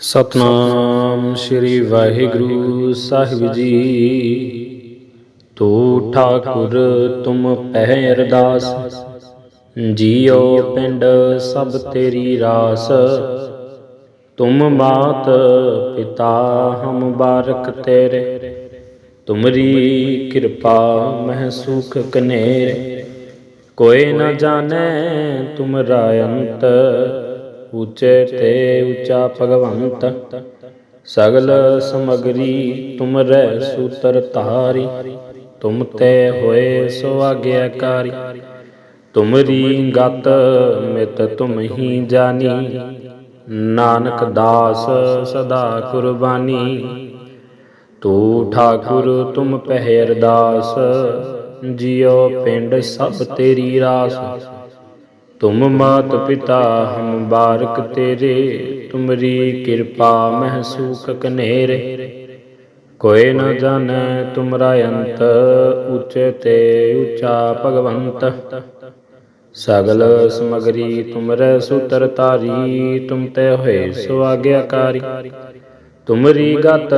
ਸਤਨਾਮ ਸ੍ਰੀ ਵਾਹਿਗੁਰੂ ਸਾਹਿਬ ਜੀ। ਤੂ ਠਾਕੁਰ, ਤੁਮ ਪਹਿ ਅਰਦਾਸ, ਜੀਉ ਪਿੰਡ ਸਭ ਤੇਰੀ ਰਾਸ। ਤੁਮ ਮਾਤ ਪਿਤਾ ਹਮ ਬਾਰਕ ਤੇਰੇ, ਤੁਮਰੀ ਕਿਰਪਾ ਮਹਿ ਸੁਖ ਕਨੇਰੇ। ਕੋਈ ਨ ਜਾਣੈ ਤੁਮਰਾ ਅੰਤ ਉੱਚੇ ਤੇ ਉੱਚਾ ਭਗਵੰਤ, ਸਗਲ ਸਮਗਰੀ ਤੁਮਰੈ ਸੂਤਰ ਧਾਰੀ, ਤੁਮ ਤੇ ਹੋਏ ਸੋ ਆਗਿਆਕਾਰੀ ਤੁਮਰੀ ਗਤ ਮਿਤ ਤੁਮ ਹੀ ਜਾਣੀ ਨਾਨਕ ਦਾਸ ਸਦਾ ਕੁਰਬਾਨੀ। ਤੂ ਠਾਕੁਰ ਤੁਮ ਪਹਿ ਅਰਦਾਸ ਜਿਉ ਪਿੰਡ ਸਭ ਤੇਰੀ ਰਾਸ। ਤੁਮ ਮਾਤ ਪਿਤਾ ਹਮ ਬਾਰਕ ਤੇਰੇ, ਤੁਮਰੀ ਕਿਰਪਾ ਮਹਿ ਸੂਖ ਕਨੇਰੇ। ਕੋਈ ਨ ਜਾਣੈ ਤੁਮਰਾ ਅੰਤ, ਉਚੇ ਤੇ ਉਚਾ ਭਗਵੰਤ। ਸਗਲ ਸਮਗਰੀ ਤੁਮਰੇ ਸੂਤਰ ਤਾਰੀ ਤੁਮ ਤੇ ਹੋਏ ਸੋ ਆਗਿਆਕਾਰੀ ਤੁਮਰੀ ਗਤ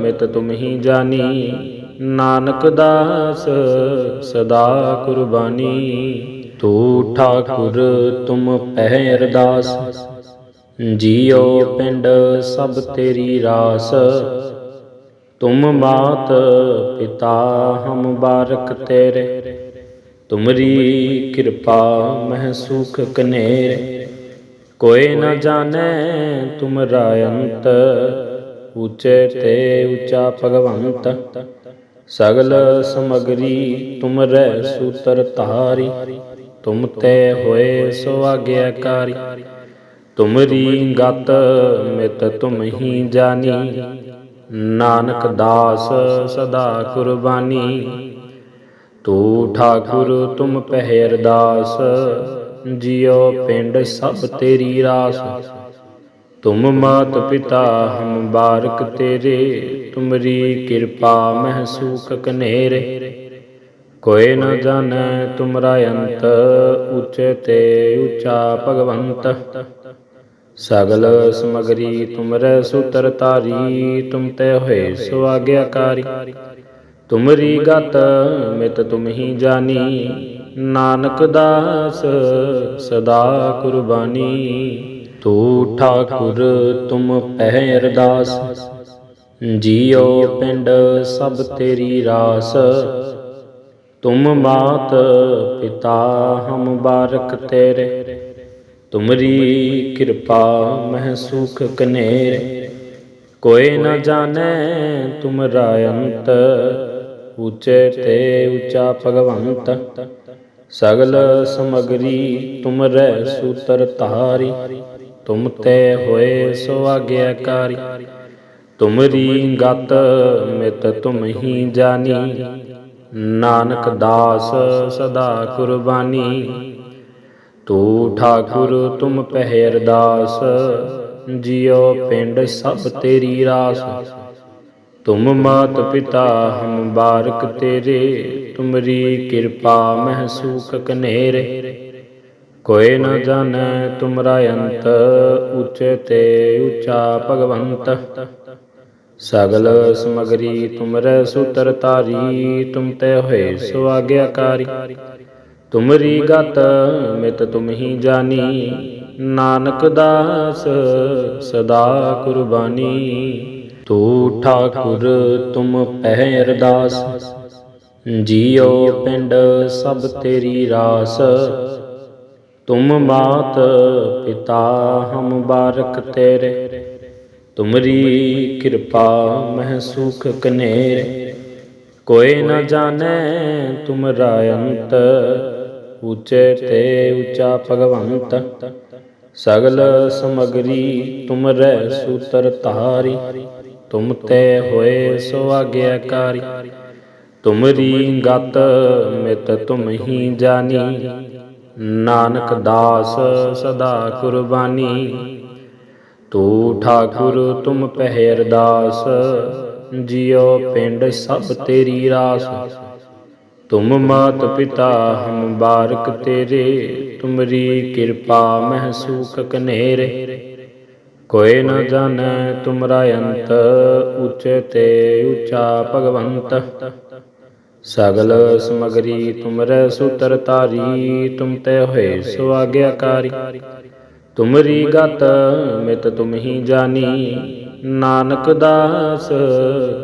ਮਿਤ ਤੁਮ ਹੀ ਜਾਣੀ, ਨਾਨਕ ਦਾਸ ਸਦਾ ਕੁਰਬਾਨੀ। ਤੂ ਠਾਕੁਰ, ਤੁਮ ਪਹਿ ਅਰਦਾਸ। ਜੀਉ ਪਿੰਡ ਸਭ ਤੇਰੀ ਰਾਸ। ਤੁਮ ਮਾਤ ਪਿਤਾ ਹਮ ਬਾਰਕ ਤੇਰੇ। ਤੁਮਰੀ ਕਿਰਪਾ ਮਹਿ ਸੁਖ ਕਨੇਰੇ। ਕੋਈ ਨ ਜਾਣੈ ਤੁਮਰਾ ਅੰਤ ਉਚੇ ਤੇ ਉਚਾ ਭਗਵੰਤ। ਸਗਲ ਸਮਗਰੀ ਤੁਮਰੈ ਸੂਤਰ ਧਾਰੀ। ਤੁਮ ਤੇ ਹੋਏ ਸੋ ਆਗਿਆਕਾਰੀ ਤੁਮਰੀ ਗਤ ਮਿਤ ਤੁਮ ਹੀ ਜਾਨੀ। ਨਾਨਕ ਦਾਸ ਸਦਾ ਕੁਰਬਾਨੀ। ਤੂ ਠਾਕੁਰ ਤੁਮ ਪਹਿ ਅਰਦਾਸ ਜਿਉ ਪਿੰਡ ਸਭ ਤੇਰੀ ਰਾਸ। ਤੁਮ ਮਾਤ ਪਿਤਾ ਹਮ ਬਾਰਕ ਤੇਰੇ। ਤੁਮਰੀ ਕਿਰਪਾ ਮਹਿ ਸੂਖ ਕਨੇਰੇ। ਕੋਈ ਨ ਜਾਣੈ ਤੁਮਰਾ ਅੰਤ, ਉਚੇ ਤੇ ਉਚਾ ਭਗਵੰਤ। ਸਗਲ ਸਮਗਰੀ ਤੁਮਰੇ ਸੁਤਰ ਤਾਰੀ ਤੁਮ ਤੇ ਹੋਏ ਸੋ ਆਗਿਆਕਾਰੀ ਤੁਮਰੀ ਗਤ ਮਿਤ ਤੁਮ ਹੀ ਜਾਨੀ ਨਾਨਕ ਦਾਸ ਸਦਾ ਕੁਰਬਾਨੀ। ਤੂ ਠਾਕੁਰ, ਤੁਮ ਪਹਿ ਅਰਦਾਸ, ਜੀਉ ਪਿੰਡ ਸਭ ਤੇਰੀ ਰਾਸ। ਤੁਮ ਮਾਤ ਪਿਤਾ ਹਮ ਬਾਰਕ ਤੇਰੇ, ਤੁਮਰੀ ਕਿਰਪਾ ਮਹਿ ਸੁਖ ਕਨੇਰੇ। ਕੋਈ ਨ ਜਾਣੈ ਤੁਮਰਾ ਅੰਤ, ਉਚੇ ਤੇ ਉਚਾ ਭਗਵੰਤ। ਸਗਲ ਸਮਗਰੀ ਤੁਮਰੈ ਸੂਤਰ ਧਾਰੀ, ਤੁਮ ਤੇ ਹੋਏ ਸੋ ਆਗਿਆਕਾਰੀ ਤੁਮਰੀ ਗਤ ਮਿਤ ਤੁਮ ਹੀ ਜਾਣੀ। ਨਾਨਕ ਦਾਸ ਸਦਾ ਕੁਰਬਾਨੀ। ਤੂ ਠਾਕੁਰ ਤੁਮ ਪਹਿ ਅਰਦਾਸ, ਜਿਉ ਪਿੰਡ ਸਭ ਤੇਰੀ ਰਾਸ। ਤੁਮ ਮਾਤ ਪਿਤਾ ਹਮ ਬਾਰਕ ਤੇਰੇ, ਤੁਮਰੀ ਕਿਰਪਾ ਮਹਿ ਸੂਖ ਕਨੇਰੇ। ਕੋਈ ਨ ਜਾਣੈ ਤੁਮਰਾ ਅੰਤ, ਉਚੇ ਤੇ ਉਚਾ ਭਗਵੰਤ। ਸਗਲ ਸਮਗਰੀ ਤੁਮਰੇ ਸੁਤਰ ਤਾਰੀ, ਤੁਮ ਤੈ ਹੋਏ ਸੋ ਆਗਿਆਕਾਰੀ ਤੁਮਰੀ ਗਤ ਮਿਤ ਤੁਮ ਹੀ ਜਾਨੀ, ਨਾਨਕ ਦਾਸ ਸਦਾ ਕੁਰਬਾਨੀ। ਤੂ ਠਾਕੁਰ ਤੁਮ ਪਹਿ ਅਰਦਾਸ, ਜੀਉ ਪਿੰਡ ਸਭ ਤੇਰੀ ਰਾਸ। ਤੁਮ ਮਾਤ ਪਿਤਾ ਹਮ ਬਾਰਕ ਤੇਰੇ ਤੁਮਰੀ ਕਿਰਪਾ ਮਹਿ ਸੁਖ ਕਨੇਰੇ, ਕੋਈ ਨ ਜਾਣੈ ਤੁਮਰਾ ਅੰਤ, ਉਚੇ ਤੇ ਉਚਾ ਭਗਵੰਤ। ਸਗਲ ਸਮਗਰੀ ਤੁਮਰੈ ਸੂਤਰ ਧਾਰੀ, ਤੁਮ ਤੇ ਹੋਏ ਸੋ ਆਗਿਆਕਾਰੀ ਤੁਮਰੀ ਗਤ ਮਿਤ ਤੁਮ ਹੀ ਜਾਣੀ ਨਾਨਕ ਦਾਸ ਸਦਾ ਕੁਰਬਾਨੀ। ਤੂ ਠਾਕੁਰ ਤੁਮ ਪਹਿ ਅਰਦਾਸ, ਜਿਉ ਪਿੰਡ ਸਭ ਤੇਰੀ ਰਾਸ। ਤੁਮ ਮਾਤ ਪਿਤਾ ਹਮ ਬਾਰਕ ਤੇਰੇ, ਤੁਮਰੀ ਕਿਰਪਾ ਮਹਿ ਸੂਖ ਕਨੇਰੇ। ਕੋਈ ਨ ਜਾਣੈ ਤੁਮਰਾ ਅੰਤ, ਉਚੇ ਤੇ ਉਚਾ ਭਗਵੰਤ। ਸਗਲ ਸਮਗਰੀ ਤੁਮਰੈ ਸੂਤਰ ਤਾਰੀ, ਤੁਮ ਤੇ ਹੋਏ ਸੁਆਗਿਆਕਾਰੀ। ਤੁਮਰੀ ਗਤ ਮਿਤ ਤੁਮ ਹੀ ਜਾਨੀ। ਨਾਨਕ ਦਾਸ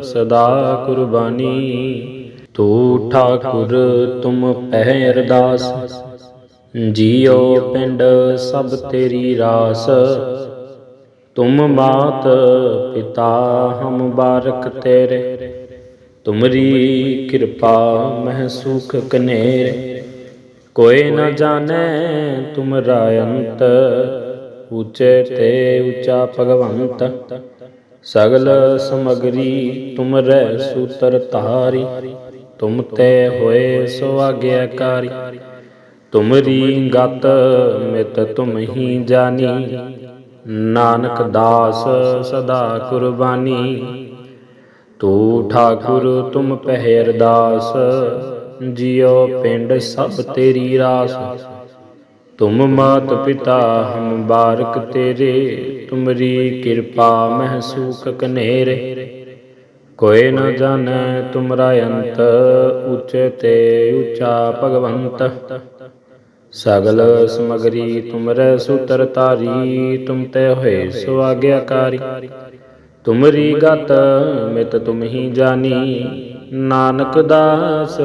ਸਦਾ ਕੁਰਬਾਨੀ। ਤੂ ਠਾਕੁਰ ਤੁਮ ਪਹਿ ਅਰਦਾਸ। ਜੀਉ ਪਿੰਡ ਸਭ ਤੇਰੀ ਰਾਸ। ਤੁਮ ਮਾਤ ਪਿਤਾ ਹਮ ਬਾਰਕ ਤੇਰੇ। ਤੁਮਰੀ ਕਿਰਪਾ ਮਹਿ ਸੁਖ ਕਨੇਰੇ। ਕੋਈ ਨ ਜਾਣੈ ਤੁਮਰਾ ਅੰਤ। ਉਚੇ ਤੇ ਉਚਾ ਭਗਵੰਤ, ਸਗਲ ਸਮਗਰੀ ਤੁਮਰੈ ਸੂਤਰ ਧਾਰੀ, ਤੁਮ ਤੇ ਹੋਏ ਸੋ ਆਗਿਆਕਾਰੀ ਤੁਮਰੀ ਗਤ ਮਿਤ ਤੁਮ ਹੀ ਜਾਣੀ ਨਾਨਕ ਦਾਸ ਸਦਾ ਕੁਰਬਾਨੀ। ਤੂ ਠਾਕੁਰ ਤੁਮ ਪਹਿ ਅਰਦਾਸ ਜਿਉ ਪਿੰਡ ਸਭ ਤੇਰੀ ਰਾਸ। ਤੁਮ ਮਾਤ ਪਿਤਾ ਹਮ ਬਾਰਕ ਤੇਰੇ, ਤੁਮਰੀ ਕਿਰਪਾ ਮਹਿ ਸੂਖ ਕਨੇਰੇ। ਕੋਇ ਨ ਜਾਣੈ ਤੁਮਰਾ ਅੰਤ, ਉਚੇ ਤੇ ਉਚਾ ਭਗਵੰਤ। ਸਗਲ ਸਮਗਰੀ ਤੁਮਰੈ ਸੂਤਰ ਤਾਰੀ, ਤੁਮ ਤੇ ਹੋਏ ਸੋ ਆਗਿਆਕਾਰੀ ਤੁਮਰੀ ਗਤ ਮਿਤ ਤੁਮ ਹੀ ਜਾਣੀ ਨਾਨਕ ਦਾਸ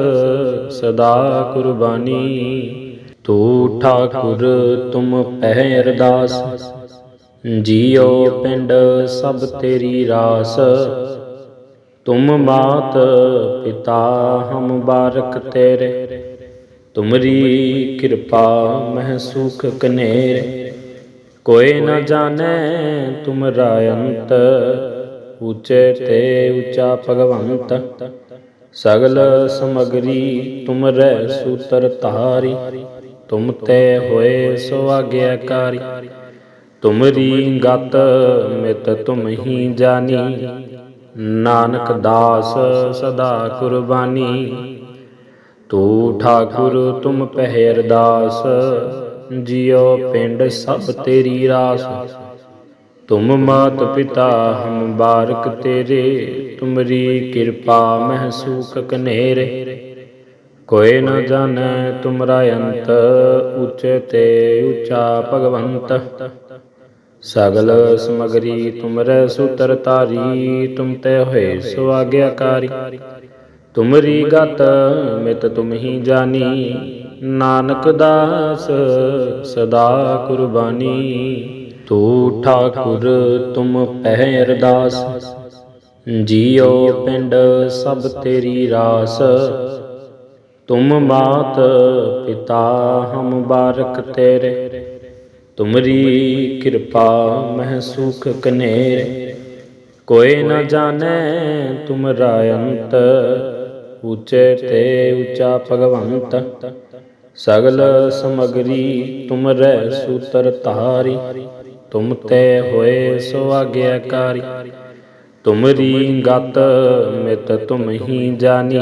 ਸਦਾ ਕੁਰਬਾਨੀ। ਤੂ ਠਾਕੁਰ, ਤੁਮ ਪਹਿ ਅਰਦਾਸ। ਜੀਉ ਪਿੰਡ ਸਭ ਤੇਰੀ ਰਾਸ। ਤੁਮ ਮਾਤ ਪਿਤਾ ਹਮ ਬਾਰਕ ਤੇਰੇ। ਤੁਮਰੀ ਕਿਰਪਾ ਮਹਿ ਸੁਖ ਕਨੇਰੇ। ਕੋਈ ਨ ਜਾਣੈ ਤੁਮਰਾ ਅੰਤ। ਉਚੇ ਤੇ ਉਚਾ ਭਗਵੰਤ। ਸਗਲ ਸਮਗਰੀ ਤੁਮਰੈ ਸੂਤਰ ਧਾਰੀ। ਤੁਮ ਤੇ ਹੋਏ ਸੋ ਆਗਿਆਕਾਰੀ ਤੁਮਰੀ ਗਤ ਮਿਤ ਤੁਮ ਹੀ ਜਾਨੀ। ਨਾਨਕ ਦਾਸ ਸਦਾ ਕੁਰਬਾਨੀ। ਤੂ ਠਾਕੁਰ ਤੁਮ ਪਹਿ ਅਰਦਾਸ ਜਿਉ ਪਿੰਡ ਸਭ ਤੇਰੀ ਰਾਸ। ਤੁਮ ਮਾਤ ਪਿਤਾ ਹਮ ਬਾਰਕ ਤੇਰੇ। ਤੁਮਰੀ ਕਿਰਪਾ ਮਹਿ ਸੂਖ ਕਨੇਰੇ। ਕੋਈ ਨ ਜਾਣੈ ਤੁਮਰਾ ਅੰਤ, ਉਚੇ ਤੇ ਉਚਾ ਭਗਵੰਤ। ਸਗਲ ਸਮਗਰੀ ਤੁਮਰੈ ਸੁਤਰ ਤਾਰੀ ਤੁਮ ਤੇ ਹੋਏ ਸੋ ਆਗਿਆਕਾਰੀ ਤੁਮਰੀ ਗਤ ਮਿਤ ਤੁਮ ਹੀ ਜਾਣੀ, ਨਾਨਕ ਦਾਸ ਸਦਾ ਕੁਰਬਾਨੀ। ਤੂ ਠਾਕੁਰ ਤੁਮ ਪਹਿ ਅਰਦਾਸ, ਜੀਉ ਪਿੰਡ ਸਭ ਤੇਰੀ ਰਾਸ। ਤੁਮ ਬਾਤ ਪਿਤਾ ਹਮ ਬਾਰਕ ਤੇਰੇ, ਤੁਮਰੀ ਕਿਰਪਾ ਮਹਿ ਸੁਖ ਕਨੇਰੇ। ਕੋਈ ਨ ਜਾਣੈ ਤੁਮਰਾ ਅੰਤ, ਉਚੇ ਤੇ ਉਚਾ ਭਗਵੰਤ। ਸਗਲ ਸਮਗਰੀ ਤੁਮਰੈ ਸੂਤਰ ਧਾਰੀ, ਤੁਮ ਤੇ ਹੋਏ ਸੋ ਆਗਿਆਕਾਰੀ ਤੁਮਰੀ ਗਤ ਮਿਤ ਤੁਮ ਹੀ ਜਾਣੀ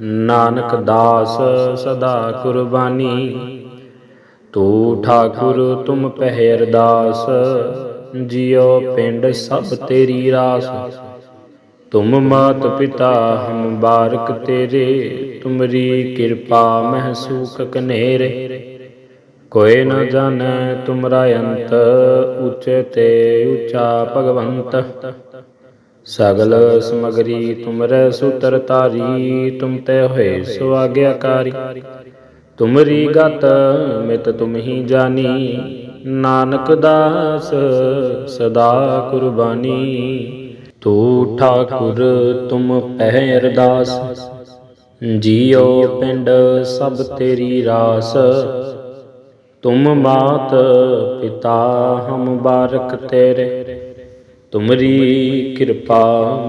ਨਾਨਕ ਦਾਸ ਸਦਾ ਕੁਰਬਾਨੀ। ਤੂ ਠਾਕੁਰ, ਤੁਮ ਪਹਿ ਅਰਦਾਸ, ਜਿਉ ਪਿੰਡ ਸਭ ਤੇਰੀ ਰਾਸ। ਤੁਮ ਮਾਤ ਪਿਤਾ, ਹਮ ਬਾਰਕ ਤੇਰੇ, ਤੁਮਰੀ ਕਿਰਪਾ ਮਹਿ ਸੂਖ ਕਨੇਰੇ। ਕੋਇ ਨ ਜਾਣੈ ਤੁਮਰਾ ਅੰਤ, ਉਚੇ ਤੇ ਉਚਾ ਭਗਵੰਤ। ਸਗਲ ਸਮਗਰੀ ਤੁਮਰੈ ਸੂਤਰ ਤਾਰੀ ਤੁਮ ਤੇ ਹੋਏ ਸੋ ਆਗਿਆਕਾਰੀ ਤੁਮਰੀ ਗਤ ਮਿਤ ਤੁਮ ਹੀ ਜਾਨੀ, ਨਾਨਕ ਦਾਸ ਸਦਾ ਕੁਰਬਾਨੀ। ਤੂ ਠਾਕੁਰ ਤੁਮ ਪਹਿ ਅਰਦਾਸ, ਜੀਉ ਪਿੰਡ ਸਭ ਤੇਰੀ ਰਾਸ। ਤੁਮ ਮਾਤ ਪਿਤਾ ਹਮ ਬਾਰਕ ਤੇਰੇ ਤੁਮਰੀ ਕਿਰਪਾ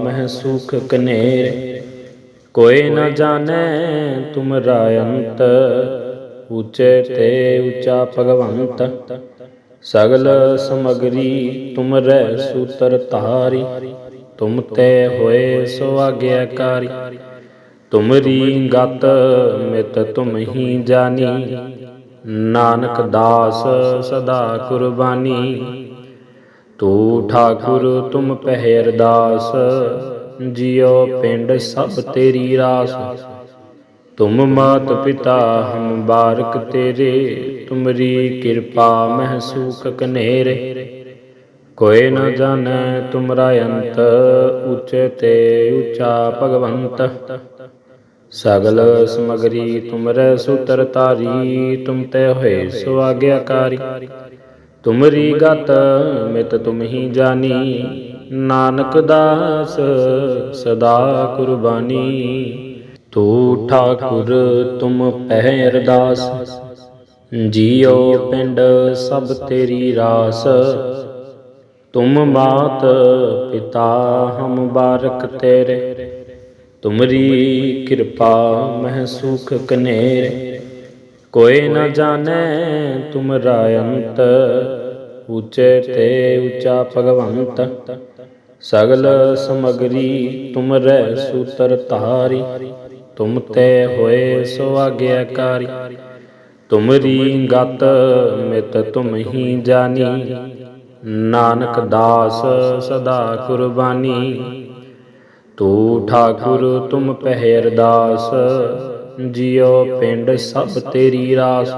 ਮਹਿ ਸੁਖ ਕਨੇਰੇ। ਕੋਇ ਨ ਜਾਣੈ ਤੁਮਰਾ ਅੰਤ, ਉਚੇ ਤੇ ਉਚਾ ਭਗਵੰਤ। ਸਗਲ ਸਮਗਰੀ ਤੁਮਰੈ ਸੂਤਰ ਧਾਰੀ, ਤੁਮ ਤੇ ਹੋਏ ਸੋ ਆਗਿਆਕਾਰੀ ਤੁਮਰੀ ਗਤ ਮਿਤ ਤੁਮ ਹੀ ਜਾਣੀ ਨਾਨਕ ਦਾਸ ਸਦਾ ਕੁਰਬਾਨੀ। ਤੂ ਠਾਕੁਰ ਤੁਮ ਪਹਿ ਅਰਦਾਸ ਜਿਉ ਪਿੰਡ ਸਭ ਤੇਰੀ ਰਾਸ। ਤੁਮ ਮਾਤ ਪਿਤਾ ਹਮ ਬਾਰਕ ਤੇਰੇ, ਤੁਮਰੀ ਕਿਰਪਾ ਮਹਿ ਸੂਖ ਕਨੇਰੇ। ਕੋਇ ਨ ਜਾਣੈ ਤੁਮਰਾ ਅੰਤ, ਉਚੇ ਤੇ ਉਚਾ ਭਗਵੰਤ। ਸਗਲ ਸਮਗਰੀ ਤੁਮਰੇ ਸੁਤਰ ਤਾਰੀ, ਤੁਮ ਤੇ ਹੋਏ ਸੁਆਗਿਆਕਾਰੀ। ਤੁਮਰੀ ਗਤ ਮਿਤ ਤੁਮ ਹੀ ਜਾਨੀ। ਨਾਨਕ ਦਾਸ ਸਦਾ ਕੁਰਬਾਨੀ। ਤੂ ਠਾਕੁਰ ਤੁਮ ਪਹਿ ਅਰਦਾਸ। ਜੀਉ ਪਿੰਡ ਸਭ ਤੇਰੀ ਰਾਸ। ਤੁਮ ਮਾਤ ਪਿਤਾ ਹਮ ਬਾਰਕ ਤੇਰੇ। ਤੁਮਰੀ ਕਿਰਪਾ ਮਹਿ ਸੁਖ ਕਨੇਰੇ। ਕੋਈ ਨ ਜਾਣੈ ਤੁਮਰਾ ਅੰਤ। ਉਚੇ ਤੇ ਉਚਾ ਭਗਵੰਤ, ਸਗਲ ਸਮਗਰੀ ਤੁਮਰੇ ਸੂਤਰ ਧਾਰੀ, ਤੁਮ ਤੇ ਹੋਏ ਸੋ ਆਗਿਆਕਾਰੀ ਤੁਮਰੀ ਗਤ ਮਿਤ ਤੁਮ ਹੀ ਜਾਣੀ ਨਾਨਕ ਦਾਸ ਸਦਾ ਕੁਰਬਾਨੀ। ਤੂ ਠਾਕੁਰ ਤੁਮ ਪਹਿ ਅਰਦਾਸ ਜਿਉ ਪਿੰਡ ਸਭ ਤੇਰੀ ਰਾਸ।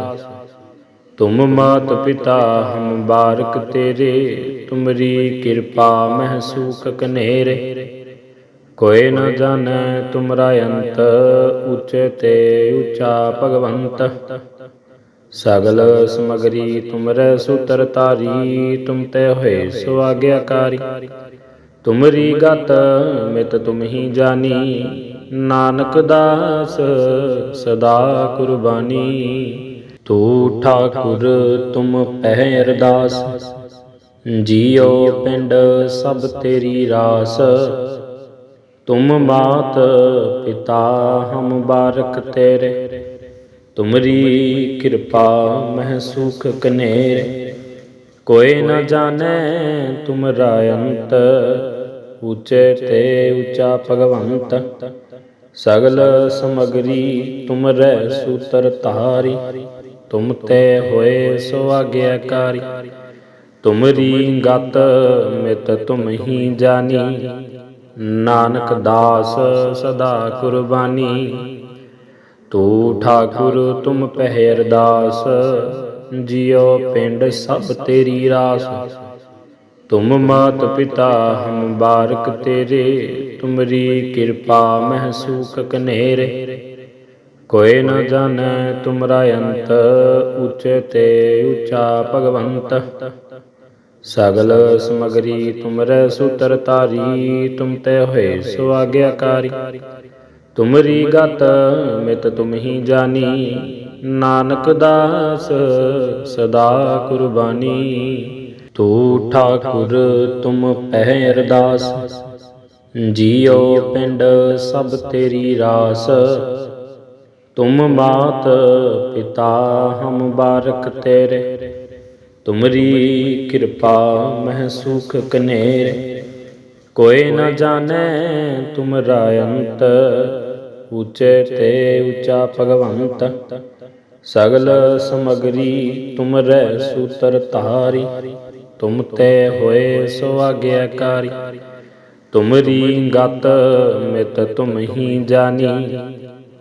ਤੁਮ ਮਾਤ ਪਿਤਾ ਹਮ ਬਾਰਕ ਤੇਰੇ, ਤੁਮਰੀ ਕਿਰਪਾ ਮਹਿ ਸੂਖ ਕਨੇਰੇ। ਕੋਈ ਨ ਜਾਣੈ ਤੁਮਰਾ ਅੰਤ, ਉਚੇ ਤੇ ਉਚਾ ਭਗਵੰਤ। ਸਗਲ ਸਮਗਰੀ ਤੁਮਰੇ ਸੂਤਰ ਤਾਰੀ ਤੁਮ ਤੇ ਹੋਏ ਸੋ ਆਗਿਆਕਾਰੀ ਤੁਮਰੀ ਗਤ ਮਿਤ ਤੁਮ ਹੀ ਜਾਣੀ, ਨਾਨਕ ਦਾਸ ਸਦਾ ਕੁਰਬਾਨੀ। ਤੂ ਠਾਕੁਰ, ਤੁਮ ਪਹਿ ਅਰਦਾਸ। ਜੀਉ ਪਿੰਡ ਸਭ ਤੇਰੀ ਰਾਸ। ਤੁਮ ਮਾਤ ਪਿਤਾ ਹਮ ਬਾਰਕ ਤੇਰੇ। ਤੁਮਰੀ ਕਿਰਪਾ ਮਹਿ ਸੁਖ ਕਨੇਰੇ। ਕੋਈ ਨ ਜਾਣੈ ਤੁਮਰਾ ਅੰਤ ਉਚੇ ਤੇ ਉਚਾ ਭਗਵੰਤ। ਸਗਲ ਸਮਗਰੀ ਤੁਮਰੇ ਸੂਤਰ ਧਾਰੀ। ਤੁਮ ਤੇ ਹੋਏ ਸੋ ਆਗਿਆਕਾਰੀ ਤੁਮਰੀ ਗਤ ਮਿਤ ਤੁਮ ਹੀ ਜਾਨੀ। ਨਾਨਕ ਦਾਸ ਸਦਾ ਕੁਰਬਾਨੀ। ਤੂ ਠਾਕੁਰ ਤੁਮ ਪਹਿ ਅਰਦਾਸ ਜਿਉ ਪਿੰਡ ਸਭ ਤੇਰੀ ਰਾਸ। ਤੁਮ ਮਾਤ ਪਿਤਾ ਹਮ ਬਾਰਕ ਤੇਰੇ। ਤੁਮਰੀ ਕਿਰਪਾ ਮਹਿ ਸੂਖ ਕਨੇਰੇ। ਕੋਈ ਨ ਜਾਣੈ ਤੁਮਰਾ ਅੰਤ, ਉਚੇ ਤੇ ਉਚਾ ਭਗਵੰਤ। ਸਗਲ ਸਮਗਰੀ ਤੁਮਰੇ ਸੂਤਰ ਤਾਰੀ ਤੁਮ ਤੇ ਹੋਏ ਸੋ ਆਗਿਆਕਾਰੀ ਤੁਮਰੀ ਗਤ ਮਿਤ ਤੁਮ ਹੀ ਜਾਣੀ ਨਾਨਕ ਦਾਸ ਸਦਾ ਕੁਰਬਾਨੀ। ਤੂ ਠਾਕੁਰ ਤੁਮ ਪਹਿ ਅਰਦਾਸ, ਜੀਉ ਪਿੰਡ ਸਭ ਤੇਰੀ ਰਾਸ। ਤੁਮ ਮਾਤ ਪਿਤਾ ਹਮ ਬਾਰਕ ਤੇਰੇ, ਤੁਮਰੀ ਕਿਰਪਾ ਮਹਿ ਸੁਖ ਕਨੇਰੇ। ਕੋਈ ਨ ਜਾਣੈ ਤੁਮਰਾ ਅੰਤ ਉਚੇ ਤੇ ਉਚਾ ਭਗਵੰਤ। ਸਗਲ ਸਮਗਰੀ ਤੁਮਰੇ ਸੂਤਰ ਧਾਰੀ, ਤੁਮ ਤੇ ਹੋਏ ਸੋ ਆਗਿਆਕਾਰੀ ਤੁਮਰੀ ਗਤ ਮਿਤ ਤੁਮ ਹੀ ਜਾਣੀ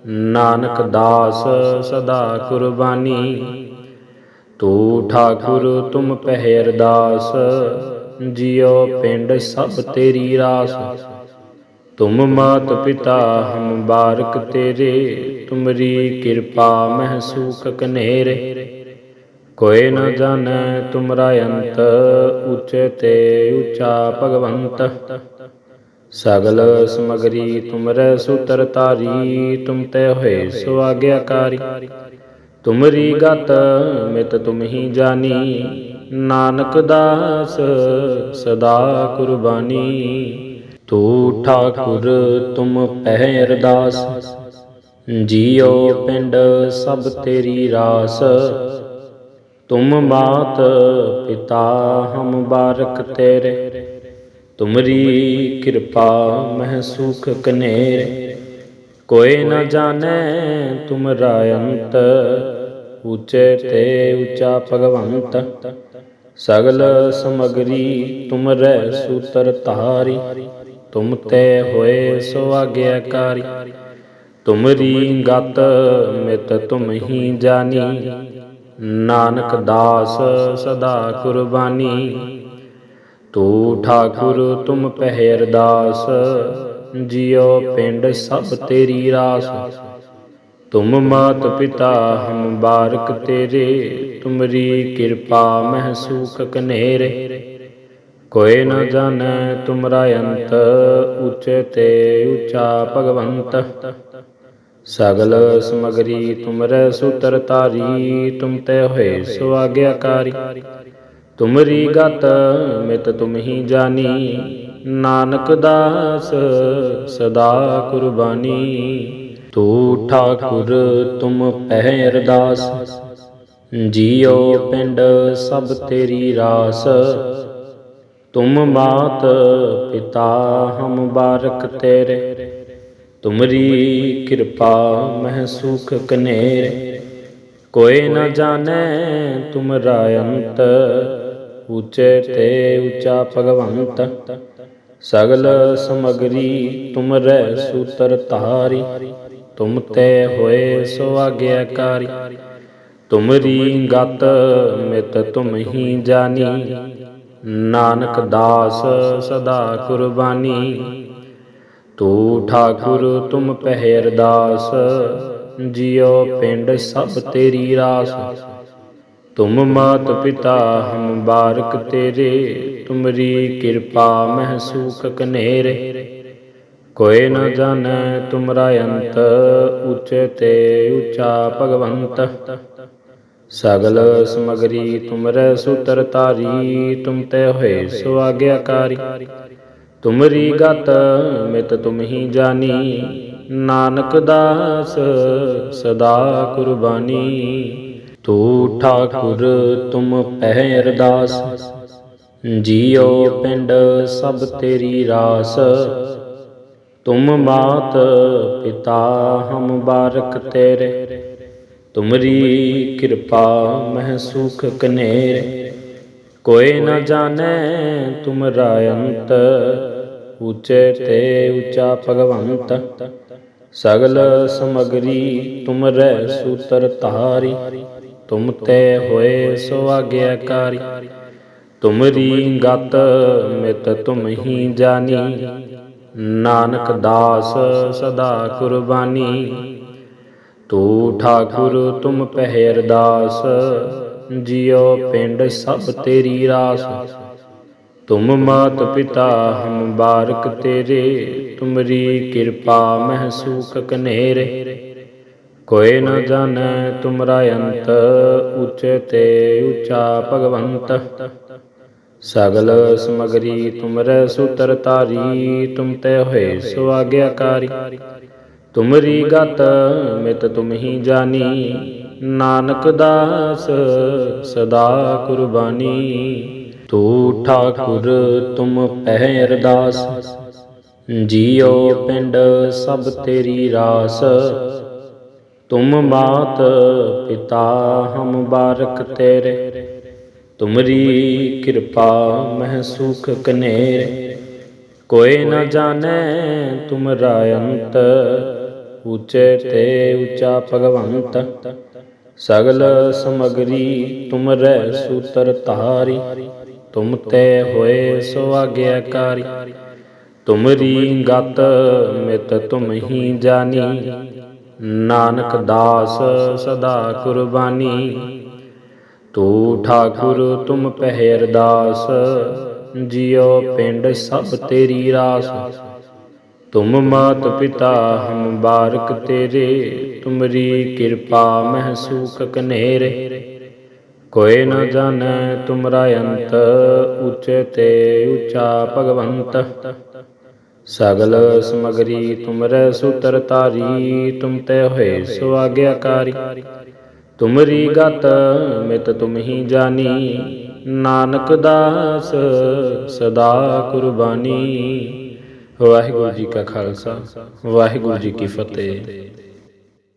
ਨਾਨਕ ਦਾਸ ਸਦਾ ਕੁਰਬਾਨੀ। ਤੂ ਠਾਕੁਰ ਤੁਮ ਪਹਿ ਅਰਦਾਸ, ਜਿਉ ਪਿੰਡ ਸਭ ਤੇਰੀ ਰਾਸ। ਤੁਮ ਮਾਤ ਪਿਤਾ ਹਮ ਬਾਰਕ ਤੇਰੇ, ਤੁਮਰੀ ਕਿਰਪਾ ਮਹਿ ਸੂਖ ਕਨੇਰੇ। ਕੋਈ ਨ ਜਾਣੈ ਤੁਮਰਾ ਅੰਤ, ਉਚੇ ਤੇ ਉਚਾ ਭਗਵੰਤ। ਸਗਲ ਸਮਗਰੀ ਤੁਮਰੇ ਸੂਤਰ ਤਾਰੀ, ਤੁਮ ਤੇ ਹੋਏ ਸੋ ਆਗਿਆਕਾਰੀ ਤੁਮਰੀ ਗਤ ਮਿਤ ਤੁਮ ਹੀ ਜਾਨੀ, ਨਾਨਕ ਦਾਸ ਸਦਾ ਕੁਰਬਾਨੀ। ਤੂ ਠਾਕੁਰ ਤੁਮ ਪਹਿ ਅਰਦਾਸ, ਜੀਉ ਪਿੰਡ ਸਭ ਤੇਰੀ ਰਾਸ। ਤੁਮ ਮਾਤ ਪਿਤਾ ਹਮ ਬਾਰਕ ਤੇਰੇ ਤੁਮਰੀ ਕਿਰਪਾ ਮਹਿ ਸੁਖ ਕਨੇਰੇ। ਕੋਇ ਨ ਜਾਣੈ ਤੁਮਰਾ ਅੰਤ, ਉਚੇ ਤੇ ਉਚਾ ਭਗਵੰਤ। ਸਗਲ ਸਮਗਰੀ ਤੁਮਰੈ ਸੂਤਰ ਧਾਰੀ, ਤੁਮ ਤੇ ਹੋਏ ਸੋ ਆਗਿਆਕਾਰੀ ਤੁਮਰੀ ਗਤ ਮਿਤ ਤੁਮ ਹੀ ਜਾਣੀ ਨਾਨਕ ਦਾਸ ਸਦਾ ਕੁਰਬਾਨੀ। ਤੂ ਠਾਕੁਰ, ਤੁਮ ਪਹਿ ਅਰਦਾਸ ਜਿਉ ਪਿੰਡ ਸਭ ਤੇਰੀ ਰਾਸ। ਤੁਮ ਮਾਤ ਪਿਤਾ ਹਮ ਬਾਰਕ ਤੇਰੇ, ਤੁਮਰੀ ਕਿਰਪਾ ਮਹਿ ਸੂਖ ਕਨੇਰੇ। ਕੋਈ ਨ ਜਾਣੈ ਤੁਮਰਾ ਅੰਤ, ਉਚੇ ਤੇ ਉਚਾ ਭਗਵੰਤ। ਸਗਲ ਸਮਗਰੀ ਤੁਮਰੇ ਸੂਤਰ ਤਾਰੀ, ਤੁਮ ਤੇ ਹੋਏ ਸੁਆਗਿਆਕਾਰੀ। ਤੁਮਰੀ ਗਤ ਮਿਤ ਤੁਮ ਹੀ ਜਾਨੀ। ਨਾਨਕ ਦਾਸ ਸਦਾ ਕੁਰਬਾਨੀ। ਤੂ ਠਾਕੁਰ ਤੁਮ ਪਹਿ ਅਰਦਾਸ। ਜੀਉ ਪਿੰਡ ਸਭ ਤੇਰੀ ਰਾਸ। ਤੁਮ ਮਾਤ ਪਿਤਾ ਹਮ ਬਾਰਕ ਤੇਰੇ। ਤੁਮਰੀ ਕਿਰਪਾ ਮਹਿ ਸੁਖ ਕਨੇਰੇ। ਕੋਈ ਨ ਜਾਣੈ ਤੁਮਰਾ ਅੰਤ। ਉਚੇ ਤੇ ਉਚਾ ਭਗਵੰਤ, ਸਗਲ ਸਮਗਰੀ ਤੁਮਰੈ ਸੂਤਰ ਧਾਰੀ, ਤੁਮ ਤੇ ਹੋਏ ਸੋ ਆਗਿਆਕਾਰੀ ਤੁਮਰੀ ਗਤ ਮਿਤ ਤੁਮ ਹੀ ਜਾਣੀ ਨਾਨਕ ਦਾਸ ਸਦਾ ਕੁਰਬਾਨੀ। ਤੂ ਠਾਕੁਰ ਤੁਮ ਪਹਿ ਅਰਦਾਸ ਜਿਉ ਪਿੰਡ ਸਭ ਤੇਰੀ ਰਾਸ। ਤੁਮ ਮਾਤ ਪਿਤਾ ਹਮ ਬਾਰਕ ਤੇਰੇ, ਤੁਮਰੀ ਕਿਰਪਾ ਮਹਿ ਸੂਖ ਕਨੇਰੇ। ਕੋਇ ਨ ਜਾਣੈ ਤੁਮਰਾ ਅੰਤ, ਉਚੇ ਤੇ ਉਚਾ ਭਗਵੰਤ। ਸਗਲ ਸਮਗਰੀ ਤੁਮਰੇ ਸੂਤਰ ਤਾਰੀ ਤੁਮ ਤੇ ਹੋਏ ਸੋ ਆਗਿਆਕਾਰੀ ਤੁਮਰੀ ਗਤ ਮਿਤ ਤੁਮ ਹੀ ਜਾਨੀ ਨਾਨਕ ਦਾਸ ਸਦਾ ਕੁਰਬਾਨੀ। ਤੂ ਠਾਕੁਰ, ਤੁਮ ਪਹਿ ਅਰਦਾਸ। ਜੀਉ ਪਿੰਡ ਸਭ ਤੇਰੀ ਰਾਸ। ਤੁਮ ਮਾਤ ਪਿਤਾ ਹਮ ਬਾਰਕ ਤੇਰੇ। ਤੁਮਰੀ ਕਿਰਪਾ ਮਹਿ ਸੁਖ ਕਨੇਰੇ। ਕੋਈ ਨ ਜਾਣੈ ਤੁਮਰਾ ਅੰਤ ਉਚੇ ਤੇ ਉਚਾ ਭਗਵੰਤ। ਸਗਲ ਸਮਗਰੀ ਤੁਮਰੈ ਸੂਤਰ ਧਾਰੀ। ਤੁਮ ਤੇ ਹੋਏ ਸੋ ਆਗਿਆਕਾਰੀ ਤੁਮਰੀ ਗਤ ਮਿਤ ਤੁਮ ਹੀ ਜਾਨੀ। ਨਾਨਕ ਦਾਸ ਸਦਾ ਕੁਰਬਾਨੀ। ਤੂ ਠਾਕੁਰ ਤੁਮ ਪਹਿ ਅਰਦਾਸ ਜਿਉ ਪਿੰਡ ਸਭ ਤੇਰੀ ਰਾਸ। ਤੁਮ ਮਾਤ ਪਿਤਾ ਹਮ ਬਾਰਕ ਤੇਰੇ, ਤੁਮਰੀ ਕਿਰਪਾ ਮਹਿ ਸੂਖ ਕਨੇਰੇ। ਕੋਈ ਨ ਜਾਣੈ ਤੁਮਰਾ ਅੰਤ, ਉਚੇ ਤੇ ਉਚਾ ਭਗਵੰਤ। ਸਗਲ ਸਮਗਰੀ ਤੁਮਰੇ ਸੂਤਰ ਤਾਰੀ ਤੁਮ ਤੇ ਹੋਏ ਸੋ ਆਗਿਆਕਾਰੀ ਤੁਮਰੀ ਗਤ ਮਿਤ ਤੁਮ ਹੀ ਜਾਨੀ, ਨਾਨਕ ਦਾਸ ਸਦਾ ਕੁਰਬਾਨੀ। ਤੂ ਠਾਕੁਰ, ਤੁਮ ਪਹਿ ਅਰਦਾਸ, ਜੀਉ ਪਿੰਡ ਸਭ ਤੇਰੀ ਰਾਸ। ਤੁਮ ਮਾਤ ਪਿਤਾ ਹਮ ਬਾਰਕ ਤੇਰੇ, ਤੁਮਰੀ ਕਿਰਪਾ ਮਹਿ ਸੁਖ ਕਨੇਰੇ। ਕੋਈ ਨ ਜਾਣੈ ਤੁਮਰਾ ਅੰਤ ਉਚੇ ਤੇ ਉਚਾ ਭਗਵੰਤ। ਸਗਲ ਸਮਗਰੀ ਤੁਮਰੈ ਸੂਤਰ ਧਾਰੀ, ਤੁਮ ਤੇ ਹੋਏ ਸੋ ਤੁਮਰੀ ਗਤ ਮਿਤ ਤੁਮ ਹੀ ਜਾਣੀ। ਨਾਨਕ ਦਾਸ ਸਦਾ ਕੁਰਬਾਨੀ। ਤੂ ਠਾਕੁਰ ਤੁਮ ਪਹਿ ਅਰਦਾਸ, ਜਿਉ ਪਿੰਡ ਸਭ ਤੇਰੀ ਰਾਸ। ਤੁਮ ਮਾਤ ਪਿਤਾ ਹਮ ਬਾਰਕ ਤੇਰੇ, ਤੁਮਰੀ ਕਿਰਪਾ ਮਹਿ ਸੂਖ ਕਨੇਰੇ। ਕੋਈ ਨ ਜਾਣੈ ਤੁਮਰਾ ਅੰਤ, ਉਚੇ ਤੇ ਉਚਾ ਭਗਵੰਤ। ਸਗਲ ਸਮਗਰੀ ਤੁਮਰੇ ਸੁਤਰ ਤਾਰੀ, ਤੁਮ ਤੇ ਹੋਏ ਸੋ ਆਗਿਆਕਾਰੀ ਤੁਮਰੀ ਗਤ ਮਿਤ ਤੁਮ ਹੀ ਜਾਨੀ, ਨਾਨਕ ਦਾਸ ਸਦਾ ਕੁਰਬਾਨੀ। ਵਾਹਿਗੁਰੂ ਜੀ ਕਾ ਖਾਲਸਾ, ਵਾਹਿਗੁਰੂ ਜੀ ਕੀ ਫਤਿਹ।